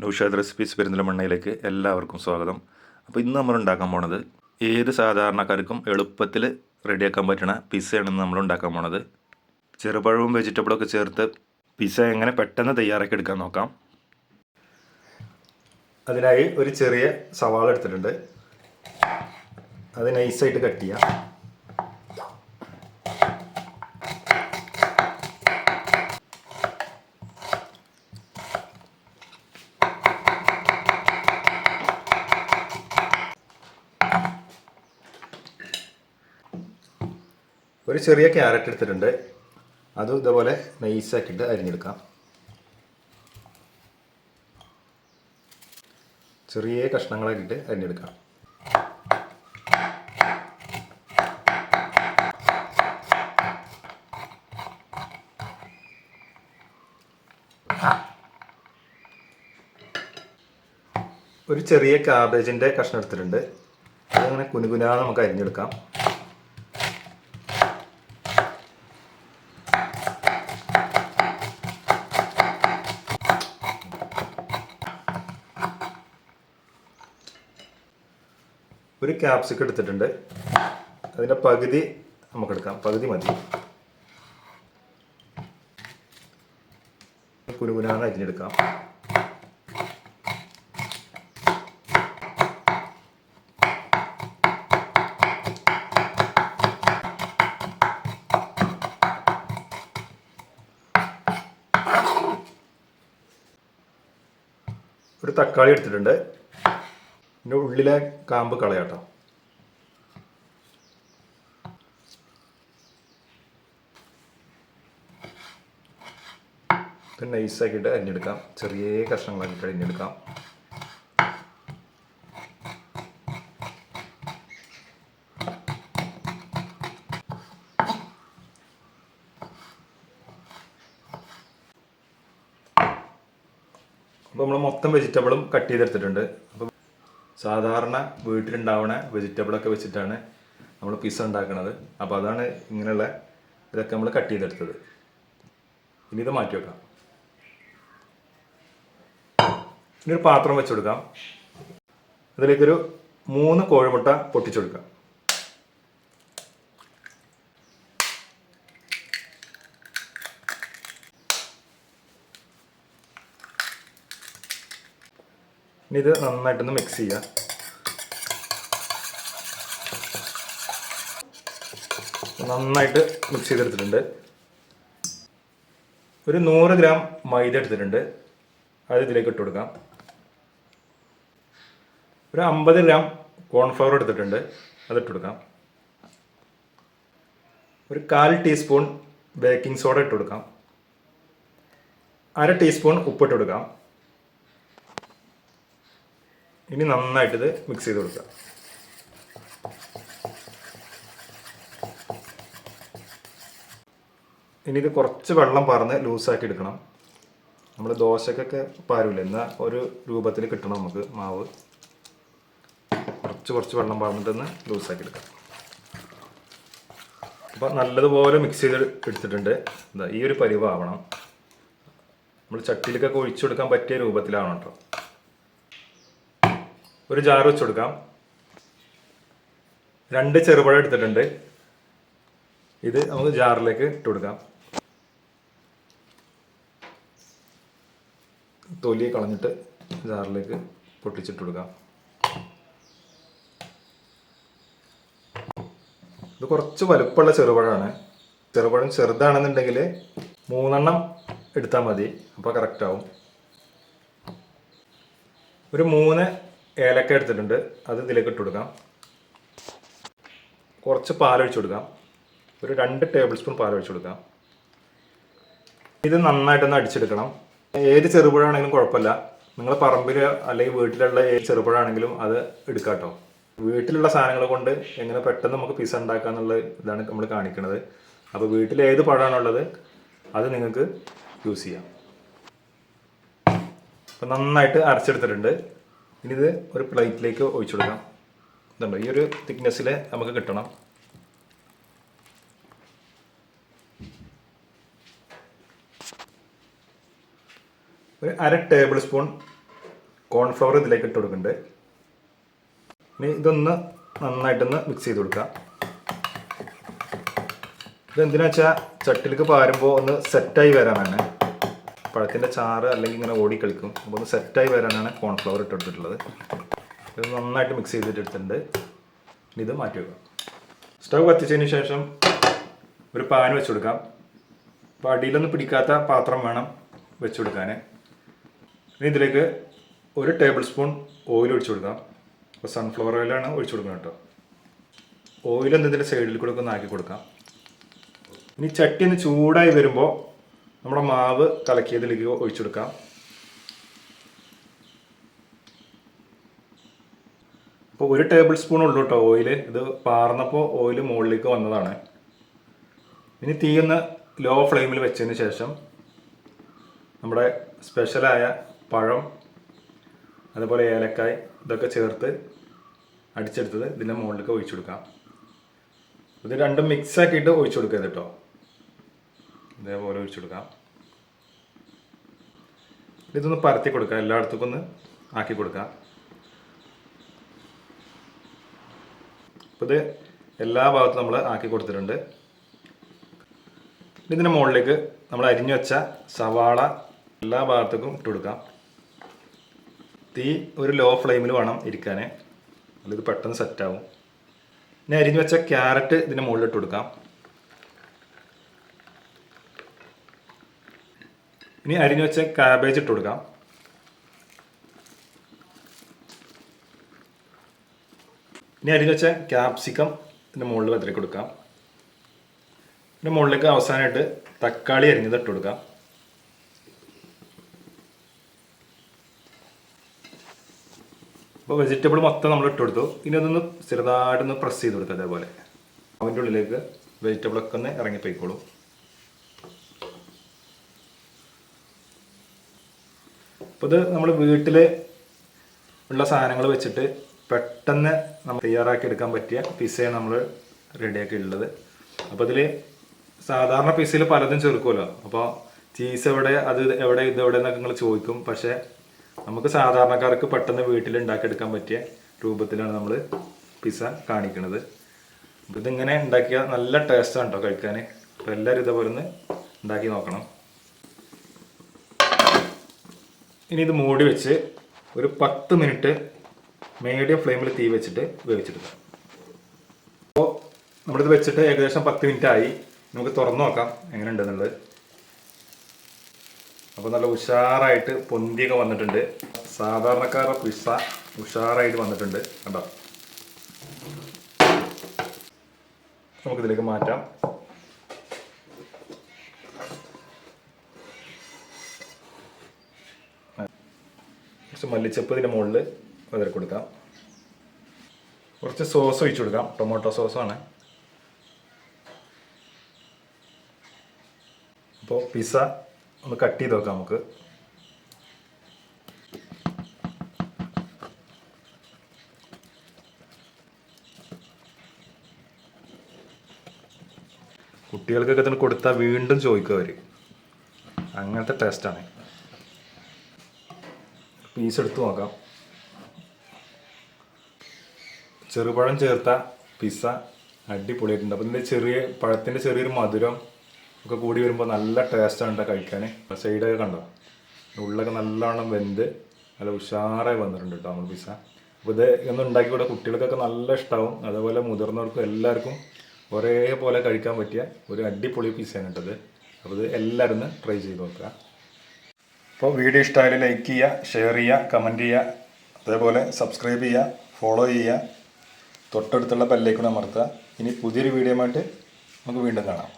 Naushad recipes പെരിന്തൽമണ്ണയിലേക്ക് എല്ലാവർക്കും സ്വാഗതം. അപ്പോൾ ഇന്ന് നമ്മൾ ഉണ്ടാക്കാൻ പോണത് ഏത് സാധാരണക്കാർക്കും എളുപ്പത്തിൽ റെഡിയാക്കാൻ പറ്റുന്ന പിസ്സയാണ് ഇന്ന് നമ്മൾ ഉണ്ടാക്കാൻ പോണത്. ചെറുപഴവും വെജിറ്റബിളും ഒക്കെ ചേർത്ത് പിസ്സ എങ്ങനെ പെട്ടെന്ന് തയ്യാറാക്കി എടുക്കാൻ നോക്കാം. അതിനായി ഒരു ചെറിയ സവാള എടുത്തിട്ടുണ്ട്. അത് നൈസായിട്ട് കട്ട് ചെയ്യാം. ഒരു ചെറിയ ക്യാരറ്റ് എടുത്തിട്ടുണ്ട്. അതും ഇതേപോലെ നൈസാക്കിയിട്ട് അരിഞ്ഞെടുക്കാം. ചെറിയ കഷ്ണങ്ങളാക്കിയിട്ട് അരിഞ്ഞെടുക്കാം. ഒരു ചെറിയ കാബേജിന്റെ കഷ്ണം എടുത്തിട്ടുണ്ട്. അതങ്ങനെ കുനുകുനാ നമുക്ക് അരിഞ്ഞെടുക്കാം. ഒരു ക്യാപ്സിക്കം എടുത്തിട്ടുണ്ട്. അതിന്റെ പകുതി നമുക്കെടുക്കാം. പകുതി മതി. കുനുകുനാണ് അരിഞ്ഞെടുക്കാം. ഒരു തക്കാളി എടുത്തിട്ടുണ്ട്. ഇതിന്റെ ഉള്ളിലെ കാമ്പ് കളയാട്ടോ. ഇത് നൈസാക്കിയിട്ട് അരിഞ്ഞെടുക്കാം. ചെറിയ കഷ്ണങ്ങളാക്കിയിട്ട് അരിഞ്ഞെടുക്കാം. അപ്പോൾ നമ്മൾ മൊത്തം വെജിറ്റബിളും കട്ട് ചെയ്തെടുത്തിട്ടുണ്ട്. അപ്പോൾ സാധാരണ വീട്ടിലുണ്ടാവുന്ന വെജിറ്റബിളൊക്കെ വെച്ചിട്ടാണ് നമ്മൾ പിസ്സ ഉണ്ടാക്കുന്നത് അപ്പോൾ അതാണ് ഇങ്ങനെയുള്ള ഇതൊക്കെ നമ്മൾ കട്ട് ചെയ്തെടുത്തത്. ഇനി ഇത് മാറ്റി വെക്കാം. ഇനി ഒരു പാത്രം വെച്ച് കൊടുക്കാം അതിലേക്കൊരു മൂന്ന് കോഴിമുട്ട പൊട്ടിച്ചെടുക്കാം. ഇനി ഇത് നന്നായിട്ടൊന്ന് മിക്സ് ചെയ്യുക. നന്നായിട്ട് മിക്സ് ചെയ്തെടുത്തിട്ടുണ്ട്. ഒരു നൂറ് ഗ്രാം മൈദ എടുത്തിട്ടുണ്ട്. അത് ഇതിലേക്ക് ഇട്ട് കൊടുക്കാം. ഒരു അമ്പത് ഗ്രാം കോൺഫ്ലവർ എടുത്തിട്ടുണ്ട്. അത് ഇട്ട് കൊടുക്കാം. ഒരു കാൽ ടീസ്പൂൺ ബേക്കിംഗ് സോഡ ഇട്ട് കൊടുക്കാം. അര ടീസ്പൂൺ ഉപ്പിട്ട് കൊടുക്കാം. ഇനി നന്നായിട്ട് ഇത് മിക്സ് ചെയ്ത് കൊടുക്കുക. ഇനി ഇത് കുറച്ച് വെള്ളം പറന്ന് ലൂസാക്കി എടുക്കണം. നമ്മൾ ദോശക്കൊക്കെ പാരൂല എന്നാൽ ഒരു രൂപത്തിൽ കിട്ടണം നമുക്ക് മാവ്. കുറച്ച് കുറച്ച് വെള്ളം പറഞ്ഞിട്ടൊന്ന് ലൂസാക്കി എടുക്കാം. അപ്പോൾ നല്ലതുപോലെ മിക്സ് ചെയ്ത് എടുത്തിട്ടുണ്ട്. എന്താ ഈ ഒരു പരിവാവണം. നമ്മൾ ചട്ടിയിലൊക്കെ ഒഴിച്ചു കൊടുക്കാൻ പറ്റിയ രൂപത്തിലാവണം കേട്ടോ ഒരു ജാർ വെച്ച് കൊടുക്കാം രണ്ട് ചെറുപഴം എടുത്തിട്ടുണ്ട്. ഇത് നമുക്ക് ജാറിലേക്ക് ഇട്ട് കൊടുക്കാം. തൊലി കളഞ്ഞിട്ട് ജാറിലേക്ക് പൊട്ടിച്ചിട്ട് കൊടുക്കാം. ഇത് കുറച്ച് വലുപ്പമുള്ള ചെറുപഴമാണ്. ചെറുപഴം ചെറുതാണെന്നുണ്ടെങ്കിൽ മൂന്നെണ്ണം എടുത്താൽ മതി. അപ്പോൾ കറക്റ്റ് ആവും ഒരു മൂന്ന് ഏലക്ക എടുത്തിട്ടുണ്ട്. അത് ഇതിലേക്ക് ഇട്ട് കൊടുക്കാം. കുറച്ച് പാലൊഴിച്ച് കൊടുക്കാം. ഒരു രണ്ട് ടേബിൾ സ്പൂൺ പാലൊഴിച്ച് കൊടുക്കാം. ഇത് നന്നായിട്ടൊന്ന് അടിച്ചെടുക്കണം. ഏത് ചെറുപുഴാണെങ്കിലും കുഴപ്പമില്ല. നിങ്ങൾ പറമ്പിൽ അല്ലെങ്കിൽ വീട്ടിലുള്ള ഏത് ചെറുപുഴാണെങ്കിലും അത് എടുക്കാട്ടോ കേട്ടോ. വീട്ടിലുള്ള സാധനങ്ങൾ കൊണ്ട് എങ്ങനെ പെട്ടെന്ന് നമുക്ക് പിസ ഉണ്ടാക്കാന്നുള്ള ഇതാണ് നമ്മൾ കാണിക്കുന്നത് അപ്പോൾ വീട്ടിൽ ഏത് പഴമാണുള്ളത് അത് നിങ്ങൾക്ക് യൂസ് ചെയ്യാം. അപ്പം നന്നായിട്ട് അരച്ചെടുത്തിട്ടുണ്ട്. ഇനി ഇത് ഒരു പ്ലേറ്റിലേക്ക് ഒഴിച്ചു കൊടുക്കാം. ഇതുണ്ട്? ഈ ഒരു തിക്നെസ്സിൽ നമുക്ക് കിട്ടണം. ഒരു അര ടേബിൾ സ്പൂൺ കോൺഫ്ലവർ ഇതിലേക്ക് ഇട്ട് കൊടുക്കുന്നുണ്ട്. ഇനി ഇതൊന്ന് നന്നായിട്ടൊന്ന് മിക്സ് ചെയ്ത് കൊടുക്കാം. ഇതെന്തിനാ വെച്ചാൽ ചട്ടിലേക്ക് പാരുമ്പോൾ ഒന്ന് സെറ്റായി വരാനാണ്. പഴത്തിന്റെ ചാറ് അല്ലെങ്കിൽ ഇങ്ങനെ ഓടി കളിക്കും. അപ്പോൾ ഒന്ന് സെറ്റായി വരാനാണ് കോൺഫ്ലവർ ഇട്ട് കൊടുത്തിട്ടുള്ളത്. ഇത് നന്നായിട്ട് മിക്സ് ചെയ്തിട്ട് എടുത്തിട്ടുണ്ട്. ഇനി ഇത് മാറ്റി വെക്കാം. സ്റ്റവ് കത്തിച്ചതിന് ശേഷം ഒരു പാൻ വെച്ച് കൊടുക്കാം. അപ്പോൾ അടിയിലൊന്നും പിടിക്കാത്ത പാത്രം വേണം വെച്ച് കൊടുക്കാൻ ഇനി ഇതിലേക്ക് ഒരു ടേബിൾ സ്പൂൺ ഓയിൽ ഒഴിച്ചു കൊടുക്കാം. അപ്പോൾ സൺഫ്ലവർ ഓയിലാണ് ഒഴിച്ചു കൊടുക്കുന്നത് കേട്ടോ. ഓയിൽ ഇതിന്റെ സൈഡിൽ കൂടെ ഒന്ന് ആക്കി കൊടുക്കാം. ഇനി ചട്ടി ഒന്ന് ചൂടായി വരുമ്പോൾ നമ്മുടെ മാവ് കലക്കിയതിലേക്ക് ഒഴിച്ചു കൊടുക്കാം. അപ്പോൾ ഒരു ടേബിൾ സ്പൂൺ ഉള്ളൂ കേട്ടോ ഓയിൽ ഇത് പാർന്നപ്പോൾ ഓയിൽ മുകളിലേക്ക് വന്നതാണ്. ഇനി തീയുന്ന ലോ ഫ്ലെയിമിൽ വെച്ചതിന് ശേഷം നമ്മുടെ സ്പെഷ്യലായ പഴം അതുപോലെ ഏലക്കായ് ഇതൊക്കെ ചേർത്ത് അടിച്ചെടുത്തത് ഇതിന്റെ മുകളിലേക്ക് ഒഴിച്ചു കൊടുക്കാം. ഇത് രണ്ടും മിക്സ് ആക്കിയിട്ട് ഒഴിച്ചു കൊടുക്കരുത് കേട്ടോ. ഇതേപോലെ ഒഴിച്ചു കൊടുക്കാം. ഇതൊന്ന് പരത്തി കൊടുക്കാം എല്ലായിടത്തേക്കും ഒന്ന് ആക്കി കൊടുക്കാം. അപ്പോൾ ഇത് എല്ലാ ഭാഗത്തും നമ്മൾ ആക്കി കൊടുത്തിട്ടുണ്ട്. ഇതിന്റെ മുകളിലേക്ക് നമ്മൾ അരിഞ്ഞു വെച്ച സവാള എല്ലാ ഭാഗത്തേക്കും ഇട്ട് കൊടുക്കാം. തീ ഒരു ലോ ഫ്ലെയിമിൽ വേണം ഇരിക്കാൻ അല്ലെങ്കിൽ പെട്ടെന്ന് സെറ്റാവും ഇനി അരിഞ്ഞു വെച്ച ക്യാരറ്റ് ഇതിന്റെ മുകളിൽ ഇട്ട് കൊടുക്കാം. ഇനി അരിഞ്ഞു വെച്ച കാബേജ് ഇട്ട് കൊടുക്കാം. ഇനി അരിഞ്ഞു വെച്ച ക്യാപ്സിക്കം ഇതിന്റെ മുകളിൽ വെതറി കൊടുക്കാം. ഇതിന്റെ മുകളിലേക്ക് അവസാനമായിട്ട് തക്കാളി അരിഞ്ഞത് ഇട്ട് കൊടുക്കാം. അപ്പോൾ വെജിറ്റബിൾ മൊത്തം നമ്മൾ ഇട്ട് കൊടുത്തു. ഇനി അതൊന്ന് ചെറുതായിട്ടൊന്ന് പ്രസ് ചെയ്ത് കൊടുക്കുക അതേപോലെ അതിന്റെ ഉള്ളിലേക്ക് വെജിറ്റബിളൊക്കെ ഒന്ന് ഇറങ്ങിപ്പോയിക്കോളും. അപ്പോൾ ഇത് നമ്മൾ വീട്ടിൽ ഉള്ള സാധനങ്ങൾ വെച്ചിട്ട് പെട്ടെന്ന് നമ്മൾ തയ്യാറാക്കി എടുക്കാൻ പറ്റിയ പിസ്സയാണ് നമ്മൾ റെഡിയാക്കി ഉള്ളത് അപ്പോൾ ഇതിൽ സാധാരണ പിസ്സയിൽ പലതും ചേർക്കുമല്ലോ അപ്പോൾ ചീസ് എവിടെ അത് എവിടെ ഇത് എവിടെ എന്നൊക്കെ നിങ്ങൾ ചോദിക്കും. പക്ഷേ നമുക്ക് സാധാരണക്കാർക്ക് പെട്ടെന്ന് വീട്ടിൽ ഉണ്ടാക്കിയെടുക്കാൻ പറ്റിയ രൂപത്തിലാണ് നമ്മൾ പിസ്സ കാണിക്കുന്നത് അപ്പോൾ ഇതിങ്ങനെ ഉണ്ടാക്കിയാൽ നല്ല ടേസ്റ്റാണ് കേട്ടോ കഴിക്കാൻ അപ്പോൾ എല്ലാവരും ഇതേപോലെ ഉണ്ടാക്കി നോക്കണം. ഇനി ഇത് മൂടി വെച്ച് ഒരു പത്ത് മിനിറ്റ് മീഡിയം ഫ്ലെയിമിൽ തീ വെച്ചിട്ട് വേവിച്ചെടുക്കാം അപ്പോൾ നമ്മളിത് വെച്ചിട്ട് ഏകദേശം പത്ത് മിനിറ്റ് ആയി നമുക്ക് തുറന്നു നോക്കാം എങ്ങനെ ഉണ്ടെന്നുള്ളത് അപ്പോൾ നല്ല ഉഷാറായിട്ട് പൊന്തിയൊക്കെ വന്നിട്ടുണ്ട്. സാധാരണക്കാരുടെ പിസ്സ ഉഷാറായിട്ട് വന്നിട്ടുണ്ട്. കണ്ടോ? നമുക്കിതിലേക്ക് മാറ്റാം. കുറച്ച് മല്ലിച്ചപ്പ് ഇതിന്റെ മുകളിൽ വിതറി കൊടുക്കാം. കുറച്ച് സോസ് ഒഴിച്ചു കൊടുക്കാം. ടൊമാറ്റോ സോസാണ്. അപ്പോൾ പിസ്സ ഒന്ന് കട്ട് ചെയ്ത് നോക്കാം നമുക്ക്. കുട്ടികൾക്കൊക്കെ തന്നെ കൊടുത്താൽ വീണ്ടും ചോദിക്കും അവർ അങ്ങനത്തെ ടേസ്റ്റാണ് പീസ് എടുത്ത് നോക്കാം. ചെറുപഴം ചേർത്ത പിസ്സ അടിപൊളിയായിട്ടുണ്ട്. അപ്പം ഇതിന്റെ ചെറിയ പഴത്തിന്റെ ചെറിയൊരു മധുരം ഒക്കെ കൂടി വരുമ്പോൾ നല്ല ടേസ്റ്റാണ് കേട്ടോ കഴിക്കാൻ സൈഡൊക്കെ കണ്ടോ? ഉള്ളൊക്കെ നല്ലോണം വെന്ത് നല്ല ഉഷാറായി വന്നിട്ടുണ്ട് കേട്ടോ നമ്മൾ പിസ്സ. അപ്പോൾ ഇത് ഒന്ന് ഉണ്ടാക്കി കൂടെ കുട്ടികൾക്കൊക്കെ നല്ല ഇഷ്ടമാവും അതേപോലെ മുതിർന്നവർക്കും എല്ലാവർക്കും ഒരേപോലെ കഴിക്കാൻ പറ്റിയ ഒരു അടിപൊളി പിസ്സയാണ് കേട്ടത് അപ്പോൾ ഇത്. എല്ലാവരും ട്രൈ ചെയ്ത് നോക്കുക. അപ്പോൾ വീഡിയോ ഇഷ്ടമായാലും ലൈക്ക് ചെയ്യുക ഷെയർ ചെയ്യുക കമന്റ് ചെയ്യുക അതേപോലെ സബ്സ്ക്രൈബ് ചെയ്യുക ഫോളോ ചെയ്യുക തൊട്ടടുത്തുള്ള ബെല്ലേക്കൂടെ അമർത്തുക. ഇനി പുതിയൊരു വീഡിയോ ആയിട്ട് നമുക്ക് വീണ്ടും കാണാം.